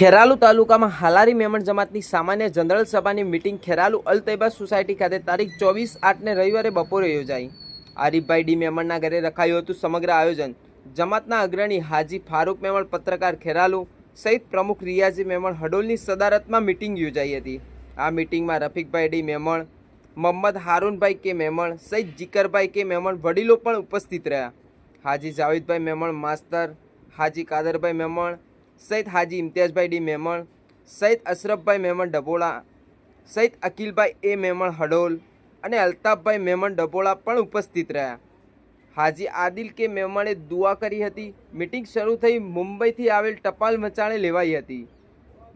ખેરાલુ તાલુકામાં હાલારી મેમણ જમાતની સામાન્ય જનરલ સભાની મિટિંગ ખેરાલુ અલ તૈબા સોસાયટી ખાતે તારીખ ચોવીસ આઠને રવિવારે બપોરે યોજાઈ. આરીફભાઈ ડી મેમણના ઘરે રખાયું હતું સમગ્ર આયોજન. જમાતના અગ્રણી હાજી ફારૂક મેમણ, પત્રકાર ખેરાલુ સહિત પ્રમુખ રિયાજી મેમણ હડોલની સદારતમાં મિટિંગ યોજાઈ હતી. આ મિટિંગમાં રફીકભાઈ ડી મેમણ મોહમ્મદ હારૂનભાઈ કે મેમણ સહિત જીકરભાઈ કે મેમણ વડીલો પણ ઉપસ્થિત રહ્યા. હાજી જાવેદભાઈ મેમણ, માસ્તર હાજી કાદરભાઈ મેમણ સહિત હાજી ઇમ્તિયાઝભાઈ ડી મેમણ, સૈદ અશરફભાઈ મેમણ ડબોળા સૈદ અકિલભાઈ એ મેમણ હડોલ અને અલ્તાફભાઈ મેમણ ડબોળા પણ ઉપસ્થિત રહ્યા. હાજી આદિલ કે મેમણે દુઆ કરી હતી. મિટિંગ શરૂ થઈ મુંબઈથી આવેલ ટપાલ મચાણે લેવાઈ હતી.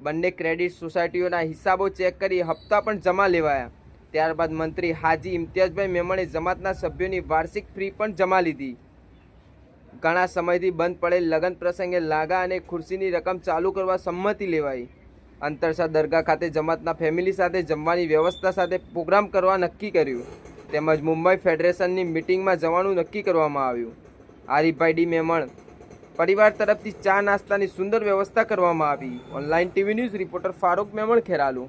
બંને ક્રેડિટ સોસાયટીઓના હિસાબો ચેક કરી હપ્તા પણ જમા લેવાયા. ત્યારબાદ મંત્રી હાજી ઇમ્તિયાઝભાઈ મેમણે જમાતના સભ્યોની વાર્ષિક ફી પણ જમા લીધી. ઘણા સમયથી બંધ પડેલ લગ્ન પ્રસંગે લાગા અને ખુરશીની રકમ ચાલુ કરવા સંમતિ લેવાઈ. અંતરસા દરગાહ ખાતે જમાતના ફેમિલી સાથે જમવાની વ્યવસ્થા સાથે પ્રોગ્રામ કરવા નક્કી કર્યું. તેમજ મુંબઈ ફેડરેશનની મિટિંગમાં જવાનું નક્કી કરવામાં આવ્યું. આરીફભાઈ ડી મેમણ, પરિવાર તરફથી ચા નાસ્તાની સુંદર વ્યવસ્થા કરવામાં આવી. Online TV news reporter Farooq Memon Kheralu.